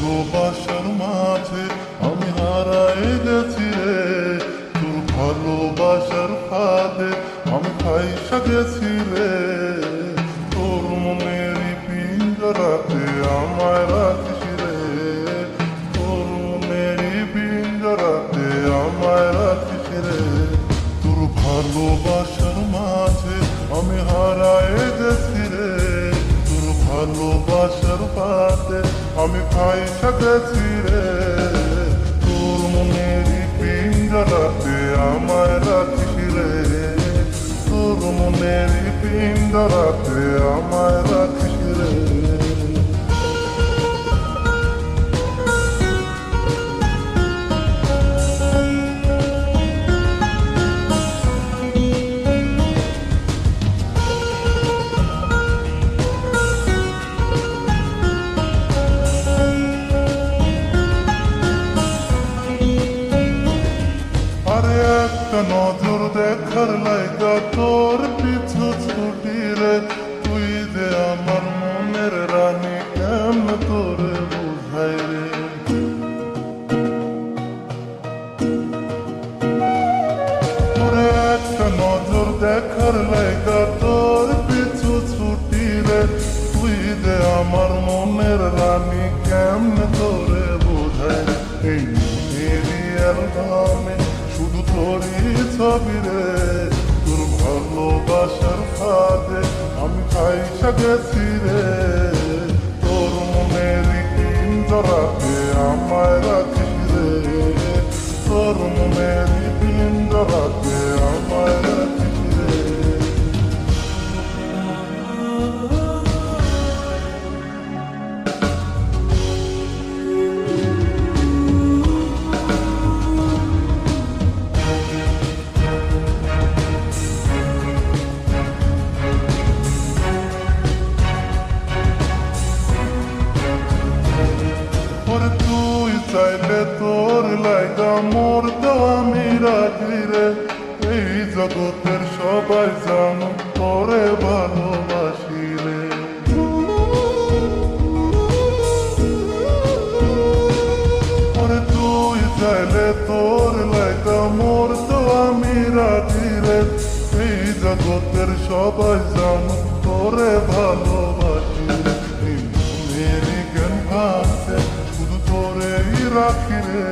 ভালোবাসার মাঝে আমি হারাই গেছি রে। তোর ভালোবাসার ফাঁদে আমি ফাইসা গেছি রে। তোর মনের পিঞ্জরাতে আমায় রাখিস রে। তোর মনের পিঞ্জরাতে আমায় রাখিস রে। তোর ভালোবাসার মাঝে আমি হারাই গেছি রে। তোর ভালোবাসার পাতে আমি গেছি রে। তোর মনের পিঞ্জরাতে আমায় রাখিস রে। তোর মনের পিঞ্জরাতে আমায় দেখার লাইগা তোর পিছু ছুটি রে। তুই দে আমার মনের রানী কেমন তোরে বুঝাই রে? একটা নজর দেখার লাইগা রে তোর ভালোবাসার ফাঁদে আমি খাইসা গেছি রে। তোর মনের পিঞ্জরাতে আমায় রাখিস রে। তোর মনের পিঞ্জরাতে চাইলে তোর লাইগা মোর দেওয়া আমি রাখি রে। এই জগতের সবাই জানো তোরে ভালোবাসি রে। তুই চাইলে তোর লাইগা মোর দেওয়া আমি রে। এই জগতের সবাই জানো তোরে ভালোবাসি রে। রাখি রে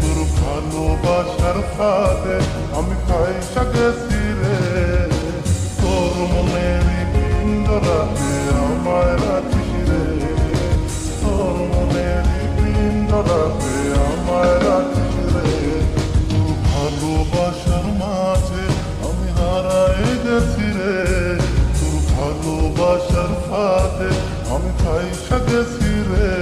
তোর ভালোবাসার ফাঁদে আমি ফাইসা গেছি রে তোর মনের বিন্দরাতে আমায় রাখিস রে। তোর মনের বিন্দরাতে আমায় রাখিস রে। তোর ভালোবাসার মাঝে আমি হারাই গেছি রে। তোর ভালোবাসার ফাঁদে আমি ফাইসা গেছি রে